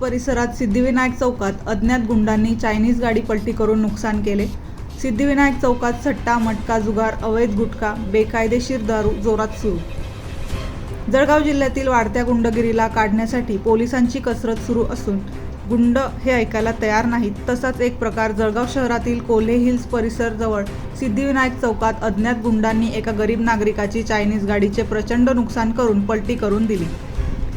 परिसरात सिद्धिविनायक चौकात अज्ञात गुंडांनी चायनीज गाडी पलटी करून नुकसान केले. सिद्धिविनायक चौकात सट्टा मटका जुगार अवैध गुटखा बेकायदेशीर दारू जोरात सुरू. जळगाव जिल्ह्यातील वाढत्या गुंडगिरीला काढण्यासाठी पोलिसांची कसरत सुरू असून गुंड हे ऐकायला तयार नाहीत. तसाच एक प्रकार जळगाव शहरातील कोल्हे हिल्स परिसर जवळ सिद्धिविनायक चौकात अज्ञात गुंडांनी एका गरीब नागरिकाची चायनीज गाडीचे प्रचंड नुकसान करून पलटी करून दिली.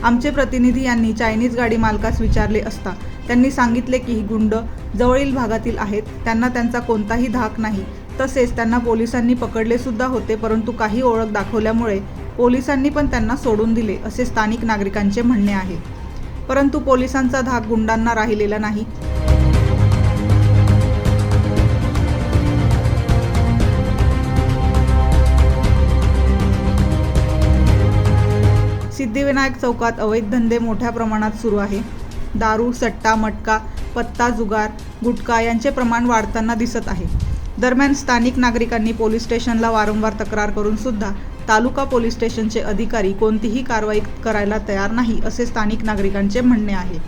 आमचे प्रतिनिधी यांनी चायनीज गाडी मालकास विचारले असता त्यांनी सांगितले की ही गुंड जवळील भागातील आहेत त्यांना त्यांचा कोणताही धाक नाही. तसेच त्यांना पोलिसांनी पकडले सुद्धा होते परंतु काही ओळख दाखवल्यामुळे पोलिसांनी पण त्यांना सोडून दिले असे स्थानिक नागरिकांचे म्हणणे आहे. परंतु पोलिसांचा धाक गुंडांना राहिलेला नाही. सिद्धिविनायक चौकात अवैध धंदे मोठ्या प्रमाणात सुरू आहे. दारू सट्टा मटका पत्ता जुगार गुटखा यांचे प्रमाण वाढताना दिसत आहे. दरम्यान स्थानिक नागरिकांनी पोलीस स्टेशनला वारंवार तक्रार करून सुद्धा तालुका पोलीस स्टेशनचे अधिकारी कोणतीही कारवाई करायला तयार नाही असे स्थानिक नागरिकांचे म्हणणे आहे.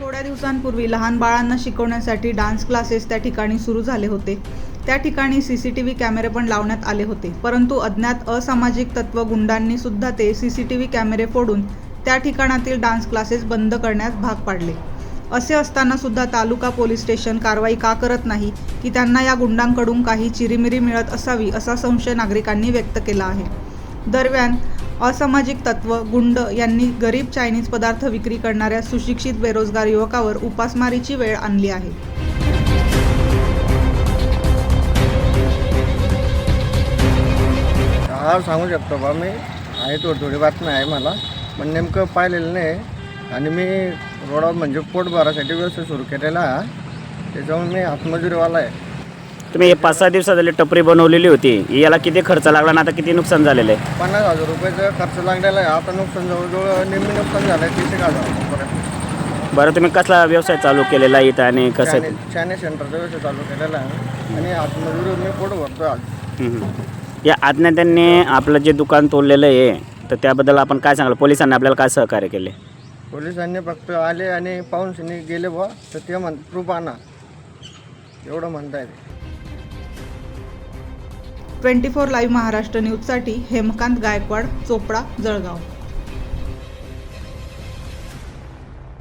थोड्या दिवसांपूर्वी लहान बाळांना शिकवण्यासाठी डान्स क्लासेस त्या ठिकाणी सुरू झाले होते. त्या ठिकाणी सी सी टी व्ही कॅमेरे पण लावण्यात आले होते. परंतु अज्ञात असामाजिक तत्व गुंडांनी सुद्धा ते सी सी टी व्ही कॅमेरे फोडून त्या ठिकाणातील डान्स क्लासेस बंद करण्यास भाग पाडले. असे असताना सुद्धा तालुका पोलीस स्टेशन कारवाई का करत नाही की त्यांना या गुंडांकडून काही चिरीमिरी मिळत असावी असा संशय नागरिकांनी व्यक्त केला आहे. दरम्यान असामाजिक तत्व गुंड यांनी गरीब चायनीज पदार्थ विक्री करणाऱ्या सुशिक्षित बेरोजगार युवकावर उपासमारीची वेळ आणली आहे. हा सांगू शकतो बा मी. आहे थोडी थोडी बातमी आहे मला. पण नेमकं पाहिलेलं नाही. आणि मी रोडावर म्हणजे पोट भरासाठी व्यवसाय सुरू केलेला. त्याच्यामुळे मी हातमजुरीवाला आहे. तुम्ही हे पाच सहा दिवसात झाली टपरी बनवलेली होती. याला किती खर्च लागला आणि आता किती नुकसान झालेलं आहे? पन्नास हजार रुपयाचा खर्च लागलेला आहे. आता नुकसान जवळजवळ निम्मी नुकसान झालं आहे तीस एक हजार बरं तुम्ही कसला व्यवसाय चालू केलेला आहे इथं आणि कसं सेंटरचा व्यवसाय चालू केलेला आहे. आणि हातमजुरी मी पोट भरतो आज. या अज्ञात्यांनी आपलं जे दुकान तोडलेलं आहे तर त्याबद्दल आपण काय सांगाल? पोलिसांनी आपल्याला काय सहकार्य केले? पोलिसांनी फक्त आले आणि पाहुणशीने गेले बुवा तर ते म्हण प्रूफ आणा. एवढं म्हणता येते ट्वेंटी फोर लाईव्ह महाराष्ट्र न्यूजसाठी हेमकांत गायकवाड चोपडा जळगाव.